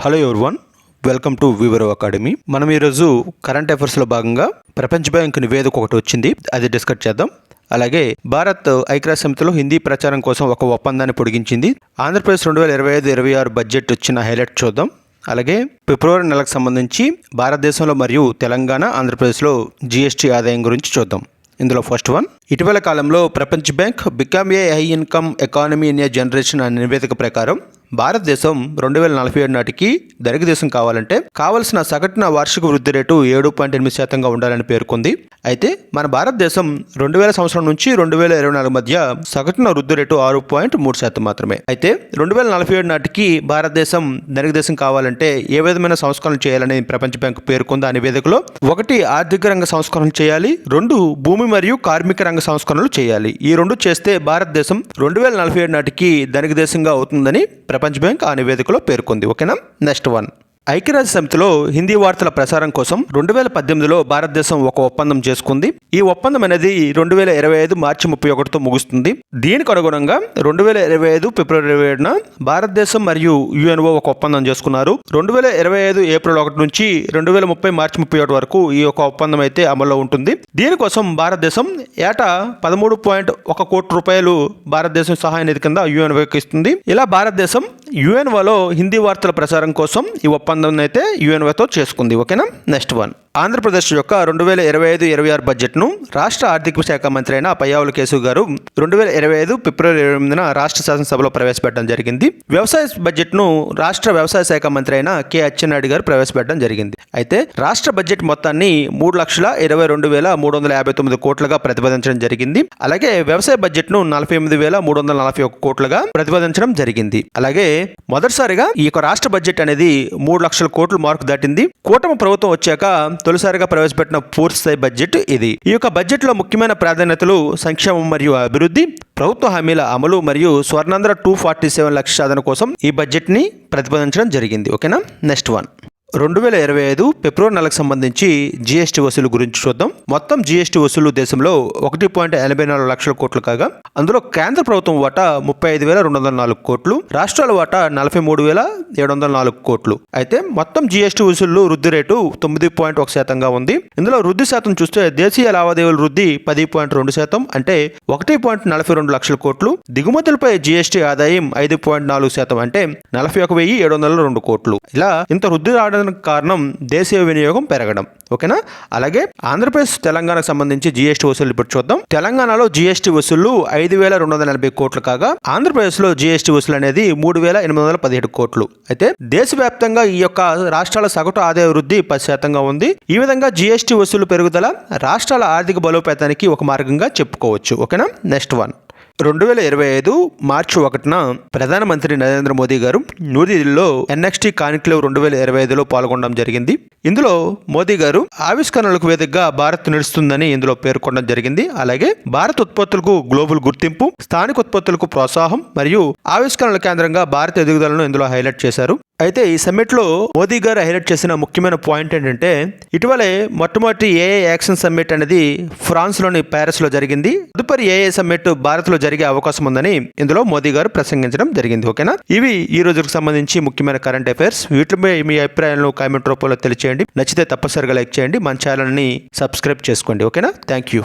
Hello everyone welcome to వివరో academy. మనం ఈరోజు కరెంట్ అఫైర్స్లో భాగంగా ప్రపంచ బ్యాంక్ నివేదిక ఒకటి వచ్చింది. అది డిస్కస్ చేద్దాం. అలాగే భారత్ ఐక్యరాజ్య సమితిలో హిందీ ప్రచారం కోసం ఒక ఒప్పందాన్ని పొడిగించింది. ఆంధ్రప్రదేశ్ రెండు వేల ఇరవై ఐదు ఇరవై ఆరు బడ్జెట్ వచ్చిన హైలైట్ చూద్దాం. అలాగే ఫిబ్రవరి నెలకు సంబంధించి భారతదేశంలో మరియు తెలంగాణ ఆంధ్రప్రదేశ్లో జీఎస్టీ ఆదాయం గురించి చూద్దాం. ఇందులో ఫస్ట్ వన్ ఇటీవల కాలంలో ప్రపంచ bank become a high income economy in a generation అనే నివేదిక ప్రకారం భారతదేశం రెండు వేల నలభై ఏడు నాటికి ధనిక దేశం కావాలంటే కావలసిన సగటున వార్షిక వృద్ధి రేటు ఏడు పాయింట్ ఎనిమిది శాతంగా ఉండాలని పేర్కొంది. అయితే మన భారతదేశం రెండు వేల సంవత్సరం నుంచి రెండు వేల ఇరవై నాలుగు మధ్య సగటున వృద్ధి రేటు ఆరు పాయింట్ మూడు శాతం మాత్రమే. అయితే రెండు వేల నలభై ఏడు నాటికి భారతదేశం ధనిక దేశం కావాలంటే ఏ విధమైన సంస్కరణలు చేయాలని ప్రపంచ బ్యాంకు పేర్కొంది ఆ నివేదికలో ఒకటి ఆర్థిక రంగ సంస్కరణలు చేయాలి రెండు భూమి మరియు కార్మిక రంగ సంస్కరణలు చేయాలి. ఈ రెండు చేస్తే భారతదేశం రెండు వేల నలభై ఏడు నాటికి ధనిక దేశంగా అవుతుందని ప్రపంచ బ్యాంక్ ఆ నివేదికలో పేర్కొంది. ఓకేనా? Next one. ఐక్యరాజ్య సమితిలో హిందీ వార్తల ప్రసారం కోసం రెండు వేల పద్దెనిమిదిలో భారతదేశం ఒక ఒప్పందం చేసుకుంది. ఈ ఒప్పందం అనేది రెండు వేల ఇరవై ఐదు మార్చి ముప్పై ఒకటితో ముగుస్తుంది. దీనికి అనుగుణంగా రెండు వేల ఇరవై ఐదు ఫిబ్రవరి ఇరవై ఏడున భారతదేశం మరియు యుఎన్ఓ ఒక ఒప్పందం చేసుకున్నారు. రెండు వేల ఇరవై ఐదు ఏప్రిల్ ఒకటి నుంచి రెండు వేల ముప్పై మార్చి ముప్పై ఒకటి వరకు ఈ యొక్క ఒప్పందం అయితే అమల్లో ఉంటుంది. దీనికోసం భారతదేశం ఏటా పదమూడు పాయింట్ ఒక కోటి రూపాయలు భారతదేశం సహాయ నిధి కింద యుఎన్ఓకి ఇస్తుంది. ఇలా భారతదేశం యుఎన్ఓలో హిందీ వార్తల ప్రసారం కోసం ఈ ఒప్పందం అయితే యుఎన్ఓతో చేసుకుంది ఓకేనా? Next one. ఆంధ్రప్రదేశ్ యొక్క రెండు వేల ఇరవై ఐదు ఇరవై ఆరు బడ్జెట్ను రాష్ట్ర ఆర్థిక శాఖ మంత్రి అయిన పయ్యావుల కేసు గారు రెండు వేల ఇరవై ఐదు ఫిబ్రవరి ఇరవై ఎనిమిదిన రాష్ట్ర శాసనసభలో ప్రవేశపెట్టడం జరిగింది. వ్యవసాయ బడ్జెట్ను రాష్ట్ర వ్యవసాయ శాఖ మంత్రి అయిన కె అచ్చెన్నాయుడు గారు ప్రవేశపెట్టడం జరిగింది. అయితే రాష్ట్ర బడ్జెట్ మొత్తాన్ని మూడు లక్షల ఇరవై రెండు వేల మూడు వందల యాభై తొమ్మిది కోట్లుగా ప్రతిపాదించడం జరిగింది. అలాగే వ్యవసాయ బడ్జెట్ను నలభై ఎనిమిది వేల మూడు వందల నలభై ఒక కోట్లుగా ప్రతిపాదించడం జరిగింది. అలాగే మొదటిసారిగా ఈ యొక్క రాష్ట్ర బడ్జెట్ అనేది మూడు లక్షల కోట్లు మార్కు దాటింది. కూటమి ప్రభుత్వం వచ్చాక తొలిసారిగా ప్రవేశపెట్టిన పూర్తి స్థాయి బడ్జెట్ ఇది. ఈ యొక్క బడ్జెట్లో ముఖ్యమైన ప్రాధాన్యతలు సంక్షేమం మరియు అభివృద్ధి ప్రభుత్వ హామీల అమలు మరియు స్వర్ణాంధ్ర టూ ఫార్టీ సెవెన్ లక్ష సాధన కోసం ఈ బడ్జెట్ని ప్రతిపాదించడం జరిగింది. ఓకేనా? Next one. రెండు వేల ఇరవై ఐదు ఫిబ్రవరి నెలకు సంబంధించి జీఎస్టీ వసూలు గురించి చూద్దాం. మొత్తం జీఎస్టీ వసూలు దేశంలో ఒకటి పాయింట్ ఎనభై నాలుగు లక్షల కోట్లు కాగా అందులో కేంద్ర ప్రభుత్వం వాటా ముప్పై ఐదు వేల రెండు వందల నాలుగు కోట్లు రాష్ట్రాల వాటా నలభై మూడు వేల ఏడు వందల నాలుగు కోట్లు. అయితే మొత్తం జీఎస్టీ వసూలు వృద్ధి రేటు తొమ్మిది పాయింట్ ఒక శాతంగా ఉంది. ఇందులో వృద్ధి శాతం చూస్తే దేశీయ లావాదేవీల వృద్ధి పది పాయింట్ రెండు శాతం అంటే ఒకటి పాయింట్ నలభై రెండు లక్షల కోట్లు దిగుమతులపై జీఎస్టీ ఆదాయం ఐదు పాయింట్ నాలుగు శాతం అంటే నలభై ఒక వెయ్యి ఏడు వందల రెండు కోట్లు. ఇలా ఇంత వృద్ధి పెరగడానికి కారణం దేశీయ వినియోగం పెరగడం. ఓకేనా? అలాగే ఆంధ్రప్రదేశ్ తెలంగాణకు సంబంధించి జీఎస్టీ వసూలు ఇప్పుడు చూద్దాం. తెలంగాణలో జీఎస్టీ వసూళ్ళు ఐదు వేల రెండు వందల నలభై కోట్లు కాగా ఆంధ్రప్రదేశ్లో జీఎస్టీ వసూలు అనేది మూడు వేల ఎనిమిది వందల పదిహేడు కోట్లు. అయితే దేశవ్యాప్తంగా ఈ యొక్క రాష్ట్రాల సగటు ఆదాయ వృద్ధి పది శాతంగా ఉంది. ఈ విధంగా జీఎస్టీ వసూలు పెరుగుదల రాష్ట్రాల ఆర్థిక బలోపేతానికి ఒక మార్గంగా చెప్పుకోవచ్చు. ఓకేనా? Next one. రెండు వేల ఇరవై ఐదు మార్చి ఒకటిన ప్రధానమంత్రి నరేంద్ర మోదీ గారు న్యూఢిల్లీలో ఎన్ఎక్స్టీ కాన్క్లేవ్ రెండు వేల ఇరవై ఐదులో పాల్గొనడం జరిగింది. ఇందులో మోదీ గారు ఆవిష్కరణలకు వేదికగా భారత్ నిలుస్తుందని ఇందులో పేర్కొనడం జరిగింది. అలాగే భారత్ ఉత్పత్తులకు గ్లోబల్ గుర్తింపు స్థానిక ఉత్పత్తులకు ప్రోత్సాహం మరియు ఆవిష్కరణల కేంద్రంగా భారత ఎదుగుదలను ఇందులో హైలైట్ చేశారు. అయితే ఈ సమ్మిట్లో మోదీ గారు హైలైట్ చేసిన ముఖ్యమైన పాయింట్ ఏంటంటే ఇటీవలే మొట్టమొదటి ఏఏ యాక్షన్ సమ్మిట్ అనేది ఫ్రాన్స్లోని ప్యారిస్లో జరిగింది. తదుపరి ఏఏ సమ్మిట్ భారత్లో జరిగే అవకాశం ఉందని ఇందులో మోదీ గారు ప్రసంగించడం జరిగింది ఓకేనా? ఇవి ఈ రోజుకు సంబంధించి ముఖ్యమైన కరెంట్ అఫైర్స్. వీటిపై మీ అభిప్రాయాలను కామెంట్ రూపంలో తెలియచేయండి. నచ్చితే తప్పనిసరిగా లైక్ చేయండి. మన ఛానల్ని సబ్స్క్రైబ్ చేసుకోండి ఓకేనా? Thank you.